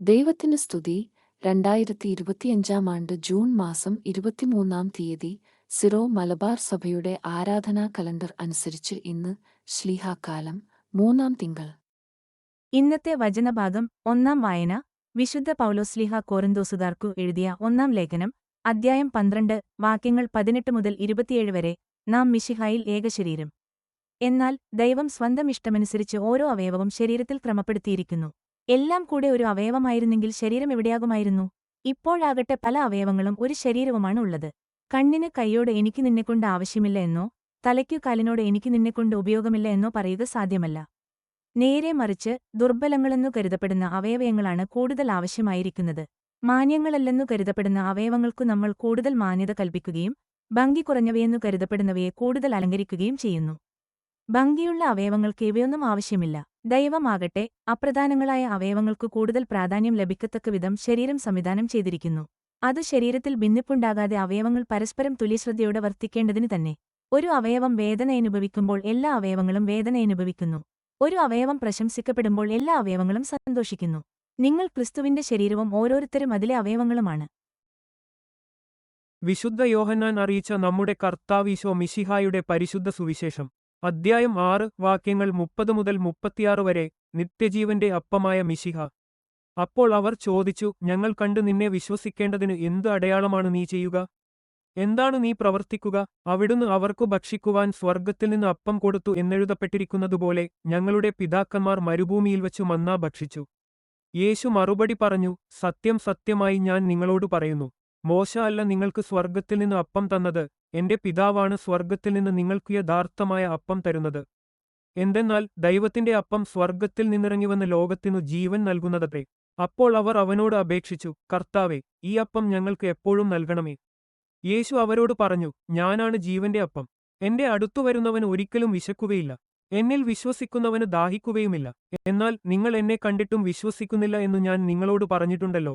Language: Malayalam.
ദൈവത്തിന് സ്തുതി. രണ്ടായിരത്തി ഇരുപത്തിയഞ്ചാം ആണ്ട് ജൂൺ മാസം ഇരുപത്തിമൂന്നാം തീയതി സിറോ മലബാർ സഭയുടെ ആരാധനാ കലണ്ടർ അനുസരിച്ച് ഇന്ന് ശ്ലീഹാക്കാലം മൂന്നാം തിങ്കൾ. ഇന്നത്തെ വചനഭാഗം ഒന്നാം വായന. വിശുദ്ധ പൗലോസ്ലിഹ കോരന്തോസുദാർക്കു എഴുതിയ ഒന്നാം ലേഖനം. അദ്ധ്യായം പന്ത്രണ്ട് വാക്യങ്ങൾ പതിനെട്ട് മുതൽ ഇരുപത്തിയേഴ് വരെ നാം മിശിഹായിൽ ഏകശരീരം. എന്നാൽ ദൈവം സ്വന്തം ഇഷ്ടമനുസരിച്ച് ഓരോ അവയവവും ശരീരത്തിൽ ക്രമപ്പെടുത്തിയിരിക്കുന്നു. എല്ലാം കൂടെ ഒരു അവയവമായിരുന്നെങ്കിൽ ശരീരം എവിടെയാകുമായിരുന്നു? ഇപ്പോഴാകട്ടെ പല അവയവങ്ങളും ഒരു ശരീരവുമാണ് ഉള്ളത്. കണ്ണിന് കൈയോട് എനിക്ക് നിന്നെക്കൊണ്ട് ആവശ്യമില്ല എന്നോ തലയ്ക്കു കാലിനോട് എനിക്ക് നിന്നെക്കൊണ്ട് ഉപയോഗമില്ല എന്നോ പറയുക സാധ്യമല്ല. നേരെ മറിച്ച് ദുർബലങ്ങളെന്നു കരുതപ്പെടുന്ന അവയവയങ്ങളാണ് കൂടുതൽ ആവശ്യമായിരിക്കുന്നത്. മാന്യങ്ങളല്ലെന്നു കരുതപ്പെടുന്ന അവയവങ്ങൾക്കു നമ്മൾ കൂടുതൽ മാന്യത കൽപ്പിക്കുകയും ഭംഗി കുറഞ്ഞവയെന്നു കരുതപ്പെടുന്നവയെ കൂടുതൽ അലങ്കരിക്കുകയും ചെയ്യുന്നു. ഭംഗിയുള്ള അവയവങ്ങൾക്ക് ഇവയൊന്നും ആവശ്യമില്ല. ദൈവമാകട്ടെ അപ്രധാനങ്ങളായ അവയവങ്ങൾക്കു കൂടുതൽ പ്രാധാന്യം ലഭിക്കത്തക്ക വിധം ശരീരം സംവിധാനം ചെയ്തിരിക്കുന്നു. അത് ശരീരത്തിൽ ഭിന്നിപ്പുണ്ടാകാതെ അവയവങ്ങൾ പരസ്പരം തുല്യശ്രദ്ധയോടെ വർത്തിക്കേണ്ടതിന് തന്നെ. ഒരു അവയവം വേദനയനുഭവിക്കുമ്പോൾ എല്ലാ അവയവങ്ങളും വേദനയനുഭവിക്കുന്നു ഒരു അവയവം പ്രശംസിക്കപ്പെടുമ്പോൾ എല്ലാ അവയവങ്ങളും സന്തോഷിക്കുന്നു. നിങ്ങൾ ക്രിസ്തുവിന്റെ ശരീരവും ഓരോരുത്തരും അതിലെ അവയവങ്ങളുമാണ്. വിശുദ്ധ യോഹന്നാൻ അറിയിച്ച നമ്മുടെ കർത്താവീശോ മിശിഹായുടെ പരിശുദ്ധ സുവിശേഷം. അദ്ധ്യായം ആറ് വാക്യങ്ങൾ മുപ്പത് മുതൽ മുപ്പത്തിയാറ് വരെ നിത്യജീവന്റെ അപ്പമായ മിശിഹ. അപ്പോൾ അവർ ചോദിച്ചു ഞങ്ങൾ കണ്ടു നിന്നെ വിശ്വസിക്കേണ്ടതിന് എന്ത് അടയാളമാണ് നീ ചെയ്യുക? എന്താണ് നീ പ്രവർത്തിക്കുക? അവിടുന്ന് അവർക്കു ഭക്ഷിക്കുവാൻ സ്വർഗത്തിൽ നിന്ന് അപ്പം കൊടുത്തു എന്നെഴുതപ്പെട്ടിരിക്കുന്നതുപോലെ ഞങ്ങളുടെ പിതാക്കന്മാർ മരുഭൂമിയിൽ വച്ചു മന്നാ ഭക്ഷിച്ചു. യേശു മറുപടി പറഞ്ഞു സത്യം സത്യമായി ഞാൻ നിങ്ങളോട് പറയുന്നു. മോശ അല്ല നിങ്ങൾക്ക് സ്വർഗത്തിൽ നിന്ന് അപ്പം തന്നത്. എന്റെ പിതാവാണ് സ്വർഗത്തിൽ നിന്ന് നിങ്ങൾക്ക് യഥാർത്ഥമായ അപ്പം തരുന്നത്. എന്തെന്നാൽ ദൈവത്തിന്റെ അപ്പം സ്വർഗത്തിൽ നിന്നിറങ്ങി വന്ന ലോകത്തിനു ജീവൻ നൽകുന്നതത്രേ. അപ്പോൾ അവർ അവനോട് അപേക്ഷിച്ചു കർത്താവെ ഈ അപ്പം ഞങ്ങൾക്ക് എപ്പോഴും നൽകണമേ. യേശു അവരോട് പറഞ്ഞു ഞാനാണ് ജീവന്റെ അപ്പം. എന്റെ അടുത്തു വരുന്നവന് ഒരിക്കലും വിശക്കുകയില്ല. എന്നിൽ വിശ്വസിക്കുന്നവന് ദാഹിക്കുകയുമില്ല. എന്നാൽ നിങ്ങൾ എന്നെ കണ്ടിട്ടും വിശ്വസിക്കുന്നില്ല എന്ന് ഞാൻ നിങ്ങളോട് പറഞ്ഞിട്ടുണ്ടല്ലോ.